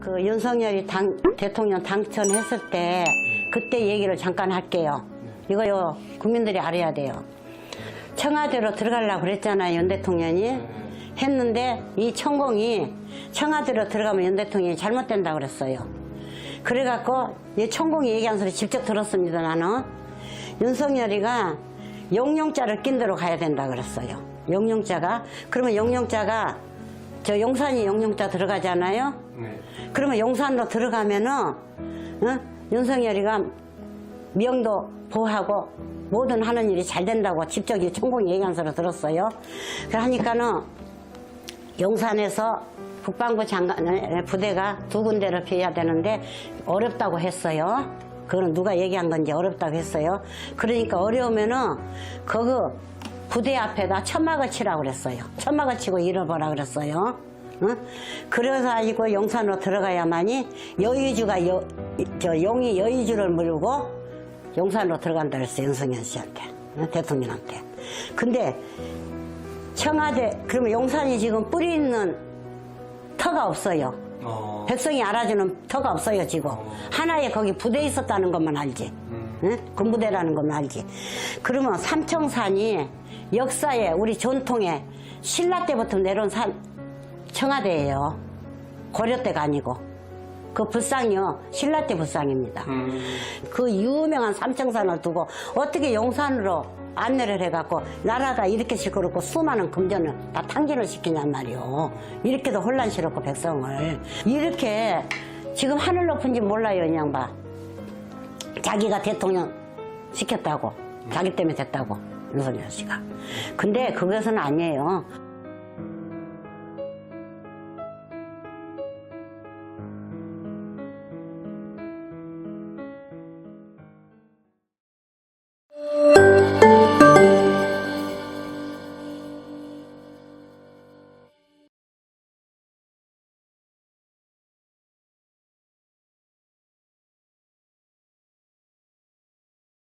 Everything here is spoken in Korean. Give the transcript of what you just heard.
그 윤석열이 당, 대통령 당선했을 때 그때 얘기를 잠깐 할게요. 이거요 국민들이 알아야 돼요. 청와대로 들어가려고 그랬잖아요 윤 대통령이 했는데 이 천공이 청와대로 들어가면 윤 대통령이 잘못된다 그랬어요. 그래갖고 이 천공이 얘기한 소리 직접 들었습니다 나는 윤석열이가 용용자를 낀 대로 가야 된다 그랬어요. 용용자가 그러면 용용자가 저 용산이 용용자 들어가잖아요. 네. 그러면 용산으로 들어가면은 어? 윤석열이가 명도 보호하고 모든 하는 일이 잘 된다고 직접 이 천공이 얘기한 소리 들었어요. 그러니까는 용산에서 국방부 장관의 부대가 두 군데를 피해야 되는데 어렵다고 했어요. 그거는 누가 얘기한 건지 어렵다고 했어요. 그러니까 어려우면은 그거 부대 앞에다 천막을 치라고 그랬어요. 천막을 치고 잃어보라 그랬어요. 응? 그래서 가지고 용산으로 들어가야만이 여의주가 여, 저 용이 여의주를 물고 용산으로 들어간다 그랬어요. 윤석열 씨한테. 응? 대통령한테. 근데 청와대 그러면 용산이 지금 뿌리 있는 터가 없어요. 어. 백성이 알아주는 터가 없어요 지금. 하나에 거기 부대 있었다는 것만 알지. 응? 군부대라는 것만 알지. 그러면 삼청산이 역사에 우리 전통에 신라 때부터 내려온 산 청와대예요. 고려 때가 아니고. 그 불상이요 신라 때 불상입니다. 음. 그 유명한 삼청산을 두고 어떻게 용산으로 안내를 해갖고 나라가 이렇게 시끄럽고 수많은 금전을 다 탕진을 시키냔 말이오. 이렇게도 혼란스럽고 백성을 이렇게 지금 하늘 높은지 몰라요 이 양반. 자기가 대통령 시켰다고 자기 때문에 됐다고 윤석열 씨가. 근데 그것은 아니에요.